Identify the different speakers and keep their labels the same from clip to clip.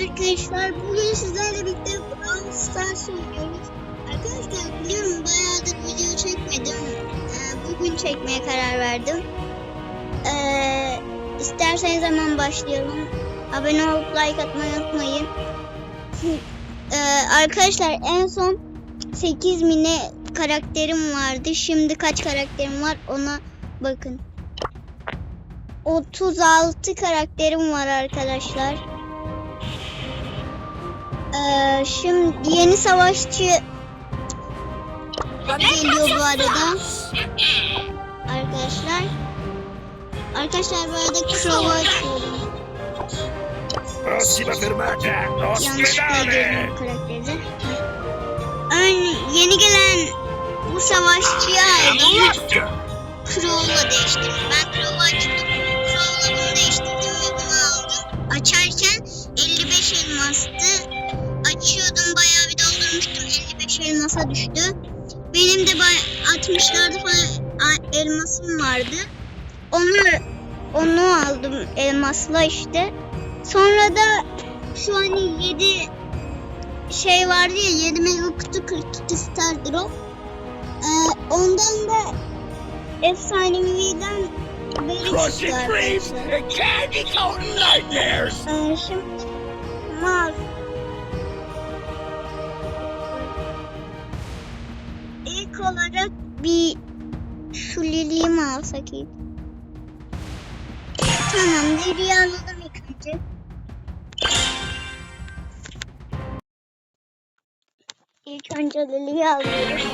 Speaker 1: Arkadaşlar bugün sizlerle birlikte Brawl Stars oynuyoruz. Arkadaşlar biliyorum bayağıdır video çekmedim. Ee, bugün çekmeye karar verdim. Ee, isterseniz hemen başlayalım. Abone olup like atmayı unutmayın. Ee, arkadaşlar en son 8 mine karakterim vardı. Şimdi kaç karakterim var ona bakın. 36 karakterim var arkadaşlar. Ee, şimdi yeni savaşçı geliyor bu arada. Arkadaşlar. Arkadaşlar bu arada Crow'u açıyorum.
Speaker 2: Prossima fermata,
Speaker 1: Yanlışlıkla
Speaker 2: ospedale!
Speaker 1: girdim karakteri. de. Ön, yeni gelen bu savaşçıya ait Crow'la değiştirdim. Ben Crow'u açtım. Crow'la bunu değiştirdim ve bunu aldım. Açarken 55 elmastı. Doldurmuştum. 55 elmasa düştü. Benim de bay- 60'larda falan elmasım vardı. Onu onu aldım elmasla işte. Sonra da şu hani 7 şey vardı ya 7 mega kutu 42 star drop. Ee, ondan da efsaneviden
Speaker 2: Crushing dreams candy coated nightmares!
Speaker 1: Ee, şimdi mavi. Olarak bir şu liliyi mi alsak ilk? Tamam liliyi alalım ilk önce. İlk önce liliyi alıyoruz.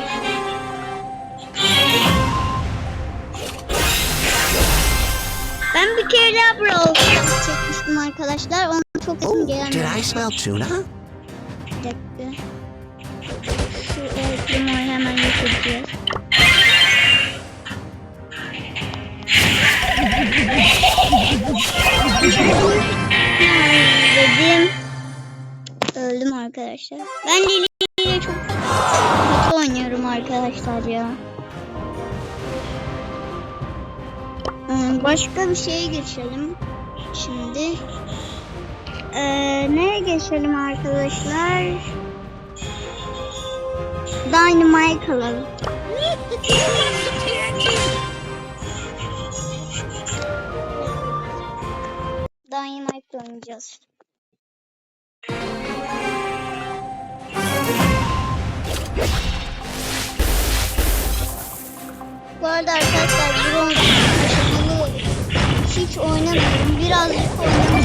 Speaker 1: Ben bir kere Stars çekmiştim arkadaşlar. Onu çok isim
Speaker 3: Oh,
Speaker 1: gelmedi.
Speaker 3: did I smell tuna?
Speaker 1: Bir dakika. Şu elfimi getireceğiz. Dedim. Öldüm arkadaşlar. Ben Lili çok kötü oynuyorum arkadaşlar ya. Hmm, Başka bir şeye geçelim. Şimdi. Ee, neye geçelim arkadaşlar? Dynamite alalım. Dynamite oynayacağız. Bu arada arkadaşlar bronz hiç oynamıyorum. Birazcık oynamıştım.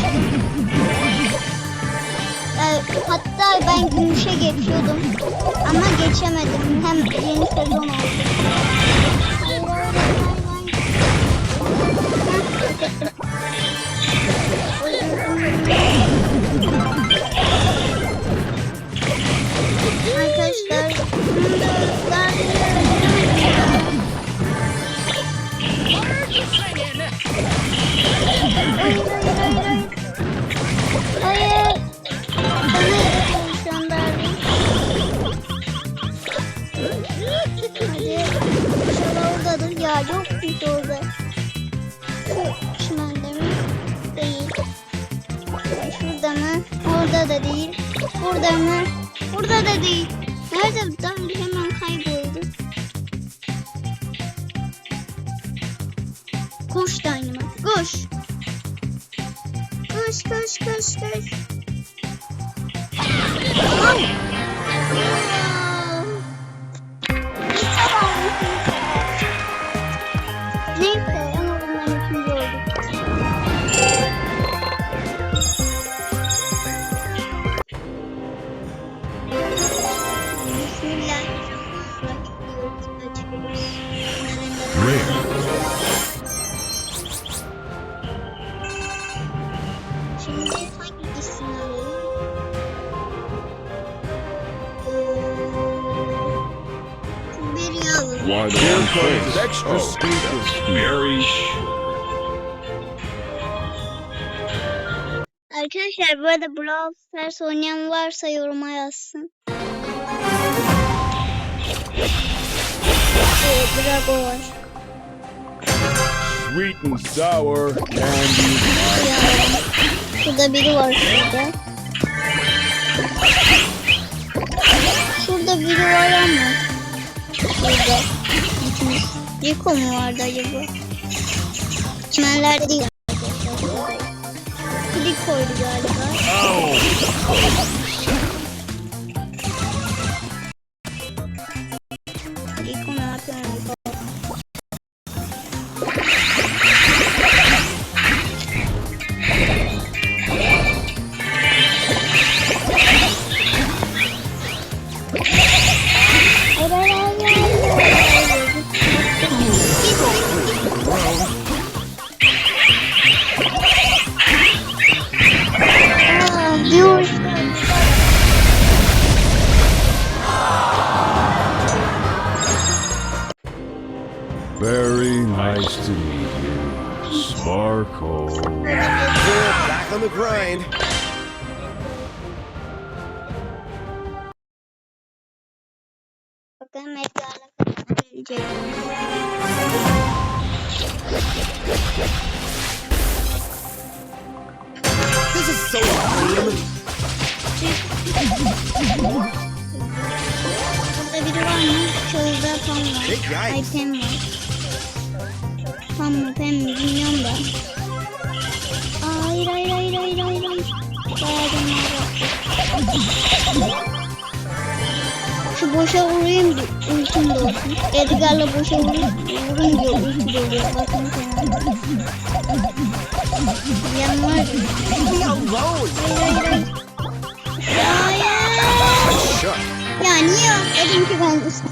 Speaker 1: Hatta ben gümüşe geçiyordum. Ama geçemedim. Hem yeni sezon oldu. Arkadaşlar Ya çok kötü orada. Şu çimende mi? Değil. Şurada mı? Orada da değil. Burada mı? Burada da değil. Nerede? Önce hemen kayboldu. Koş Dynamite. Koş. Koş koş koş koş. Tamam.
Speaker 4: Face?
Speaker 2: extra
Speaker 4: that's very
Speaker 1: Arkadaşlar bu arada Brawl Stars oynayan varsa yoruma yazsın. Evet, Drago var.
Speaker 4: sweet and sour candy.
Speaker 1: Ya, Şurada biri var şurada. Şurada biri var ama. Burada. Rico mu vardı acaba? Çimenlerde değil. Rico'ydu galiba.
Speaker 2: Back on the grind.
Speaker 1: Bakalım Edgar'la kazanabilecek mi?
Speaker 2: This is so lame.
Speaker 1: Burada biri var mı? Şurada Pam var.
Speaker 2: Hey,
Speaker 1: Ay
Speaker 2: guys.
Speaker 1: Pem var. Boşa vurayım da ultim de olsun. Edgar'la boşa vurayım, vurunca ulti doluyor. Bakın kenara. Yan var.
Speaker 2: Leave me alone.
Speaker 1: Hayır hayır. Ya niye dedim ki ben üstüne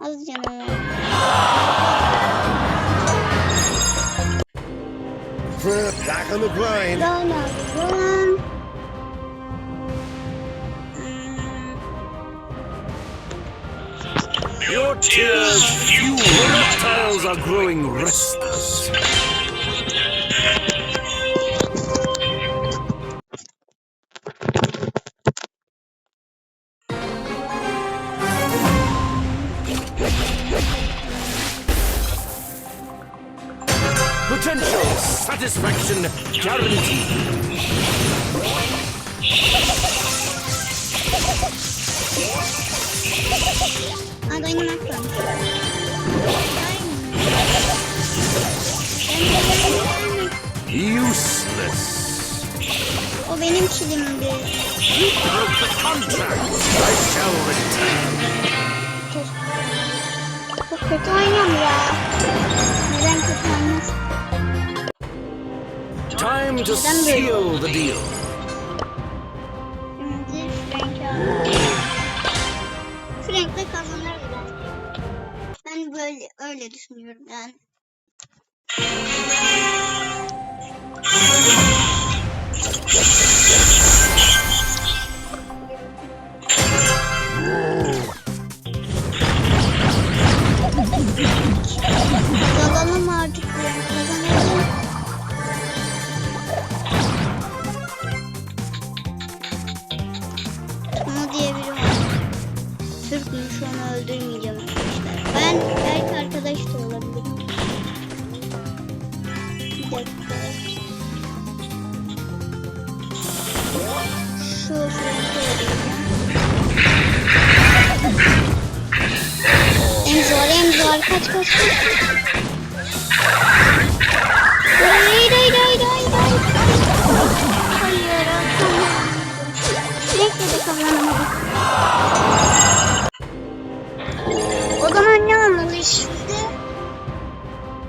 Speaker 1: Az canım.
Speaker 2: Back on the
Speaker 1: yapacağım?
Speaker 4: Your tears fuel reptiles are growing restless. Potential satisfaction guaranteed. Useless.
Speaker 1: O benim kilimdi.
Speaker 4: You broke the contract. I shall return.
Speaker 1: Çok kötü oynuyorum ya. Neden kötü olmaz?
Speaker 4: Time to seal the deal.
Speaker 1: Böyle öyle düşünüyorum yani. Zor kaç kaç kaç. Hayır hayır hayır hayır hayır. Hayır. Sürekli de kazanamadık. O zaman ne olmalı şimdi?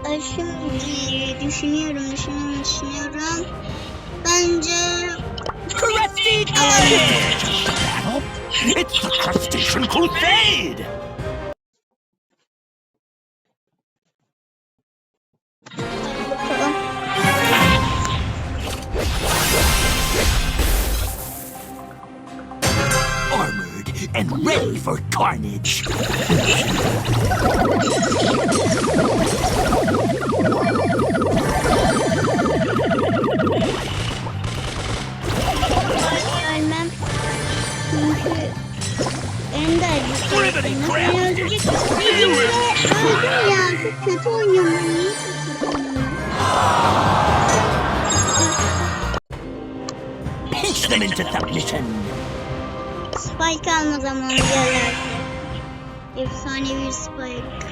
Speaker 1: Ay şimdi düşünüyorum, düşünüyorum, düşünüyorum. Bence alalım.
Speaker 4: It's the Crustacean Crusade!
Speaker 1: Niye çok kötü oynuyorum?
Speaker 4: Peace them into submission.
Speaker 1: Spike alma zamanı geldi. Efsanevi Spike.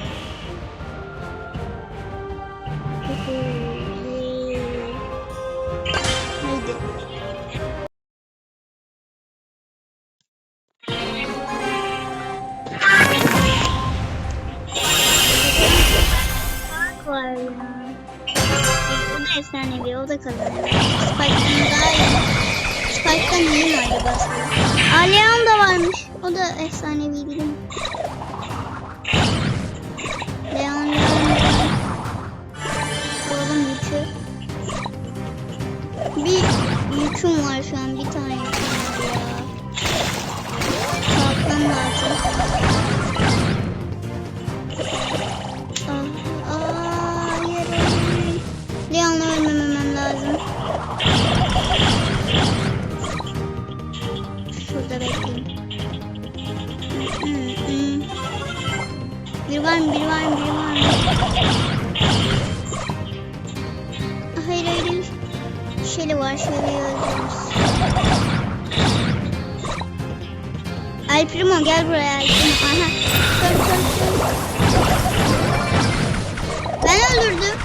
Speaker 1: El Primo gel buraya. Aha. Kör kör kör. Ben öldürdüm.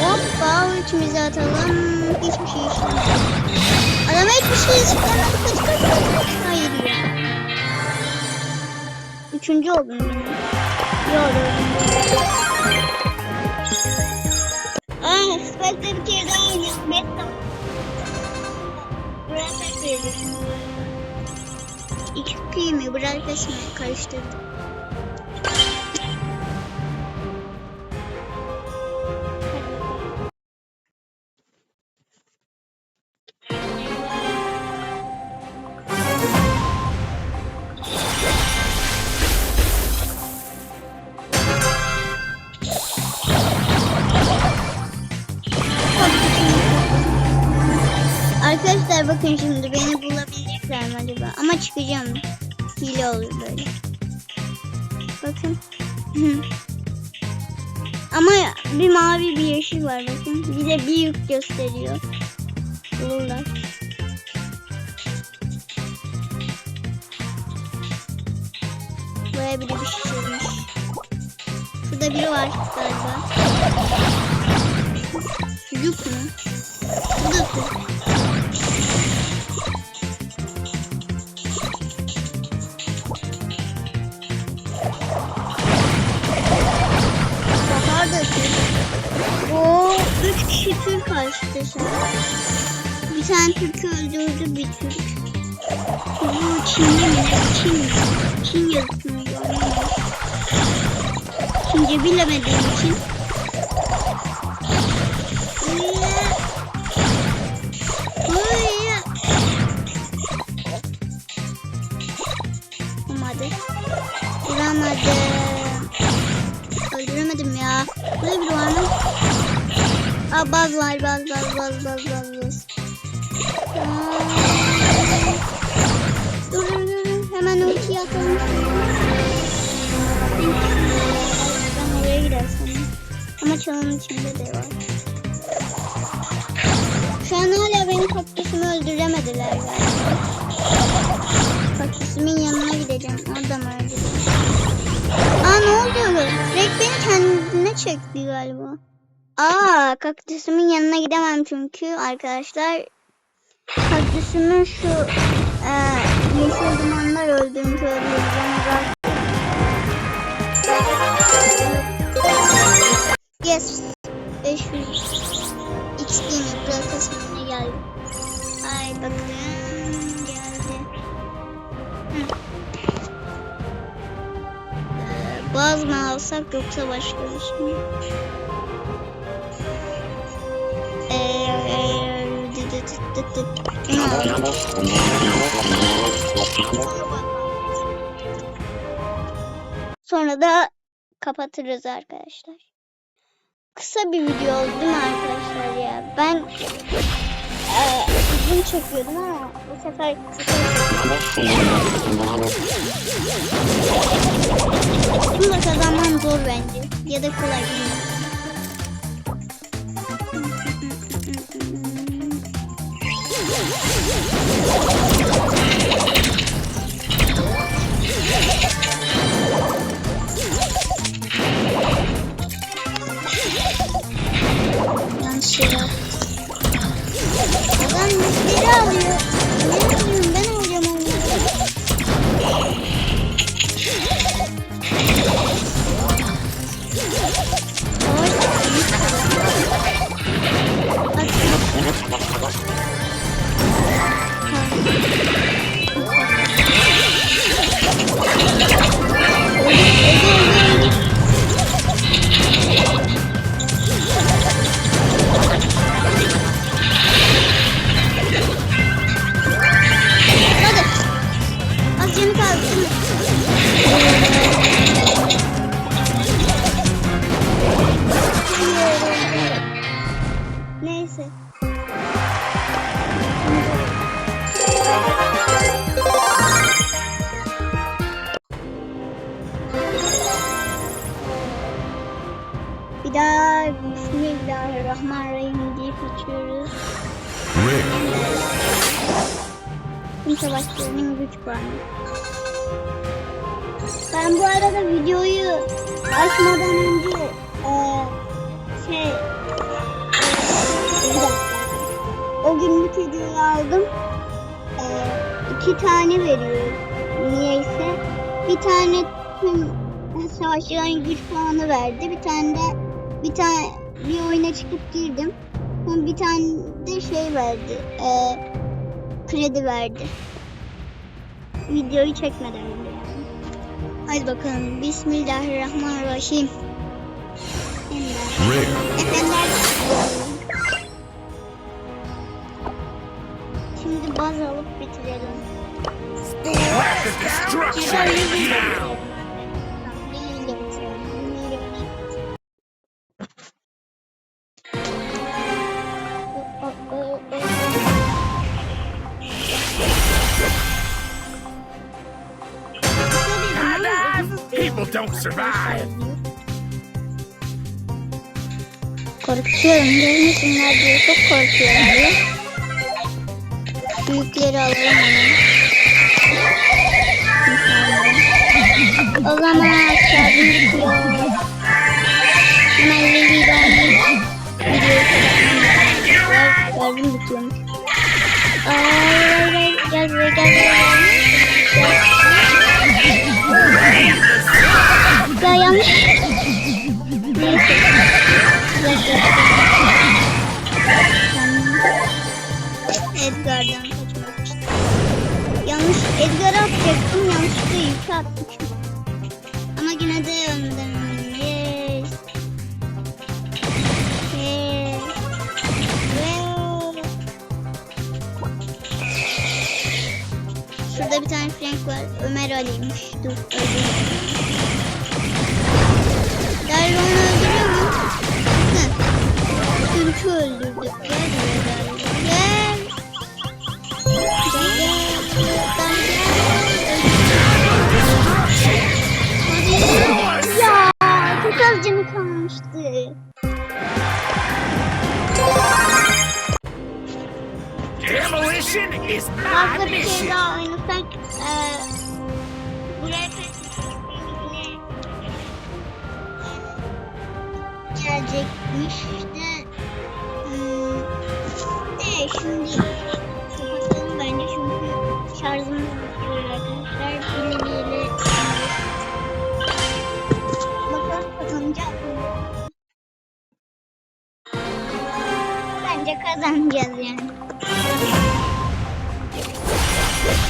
Speaker 1: Hoppa ultimizi atalım. Hiçbir şey işlemedi. Adama hiçbir şey işlemedi. Kaç kaç kaç kaç. Hayır ya. Üçüncü oldum yine. Yok dördüncü. Aa, Spike'de bir kere daha oynuyoruz. Meta. Bracket yedik. XP mi? Bracket mi? Karıştırdım. Arkadaşlar bakın şimdi Ama çıkacağım. Hile olur böyle. Bakın. Ama bir mavi bir yeşil var bakın. Bir de bir yük gösteriyor. Bulurlar. Buraya biri bir şey çizmiş. Şurada biri var galiba. Yük mü? Bu. Oo, üç kişi Türk açtı. Bir tane Türk'ü öldürdü bir Türk. Bu Çinli mi? Çin? Çin yazısını görmedim. Çince bilemediğim için. Olmadı. Vuramadım. Baz var baz baz baz baz baz baz. Dur dur dur. Hemen ultiyi atalım. Ben oraya gider sanırım. Ama çalının içinde de var. Şu an hala benim kaktüsümü öldüremediler galiba. Kaktüsümün yanına gideceğim. Orada mı öldüreceğim? Aa ne oldu? Direkt beni kendine çekti galiba. Aa kaktüsümün yanına gidemem çünkü arkadaşlar. Kaktüsümün şu e, yeşil dumanlar öldürmüş olabilir. Yes. 500 XP mi? Biraz kısmına geldi. Ay bakın geldi. Hı. Ee, Baz mı alsak yoksa başka bir şey mi? Sonra da kapatırız arkadaşlar. Kısa bir video oldu değil mi arkadaşlar ya? Ben e, uzun çekiyordum ama bu sefer Bunu da kazanmam zor bence. Ya da kolay bilmiyorum. Lan şey yap. Lan müfteri alıyor. Bir daha Bismillahirrahmanirrahim deyip açıyoruz.
Speaker 3: Rick.
Speaker 1: Tüm savaşçıların güç puanı. Ben bu arada videoyu açmadan önce aldım. Eee iki tane veriyor niyeyse. Bir tane tüm savaşçıların güç puanı verdi. Bir tane de bir tane bir oyuna çıkıp girdim. Sonra bir tane de şey verdi. Eee kredi verdi. Videoyu çekmeden önce yani. Hadi bakalım. Bismillahirrahmanirrahim. Bismillah. Buradan baz alıp bitirelim. Güzel bir
Speaker 4: People don't survive.
Speaker 1: Korkuyorum. Benim için diyor. Çok korkuyorum. Büyükleri alalım hemen. O zaman aşağıdan bitiyor. Hemen Lili'yi de Gördüm bitiyormuş. Ay ay ay gel buraya gel buraya. Ya yanlış. Neyse. Edgar'dan. Edgar'ı atacaktım. Yanlışlıkla yükü atmışım. Ama yine de ölmeden Yes. Yes. Yes. Şurada bir tane Frank var. Ömer Ali'ymiş. Dur öldüreyim. Darla onu öldürüyor mu? Hı. Türk'ü. Gel.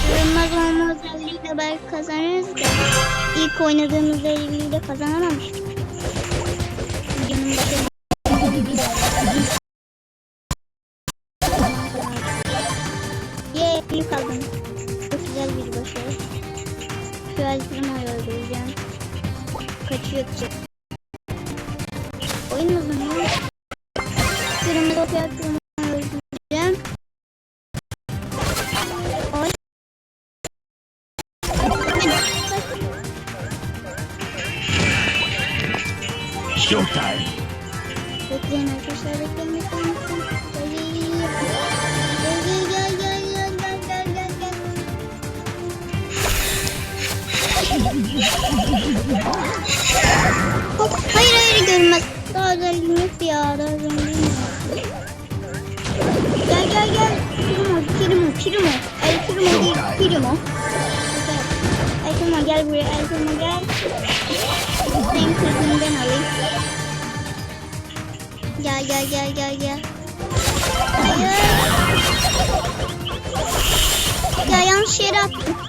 Speaker 1: Kırılmaz olma özelliğiyle belki kazanırız da ilk oynadığımız özelliğiyle kazanamamıştık. Yeee büyük aldım. Çok güzel bir başarı. Şu Alprima'yı öldüreceğim. Kaçıyor ki. Oyun mu zaman? Kırmızı okey
Speaker 4: Showtime.
Speaker 1: Bekleyin arkadaşlar bekleyin bekleyin. bekleyin. Gel gel gel gel gel gel gel gel gel. Hayır hayır görünmez. Daha yok ya. Daha yok. Gel gel gel. Primo, Primo, Primo. El Primo değil, Primo. El Primo gel buraya, El Primo gel. Senin kızından alayım. Gel gel gel gel gel. Hayır. Ya yanlış yere attım.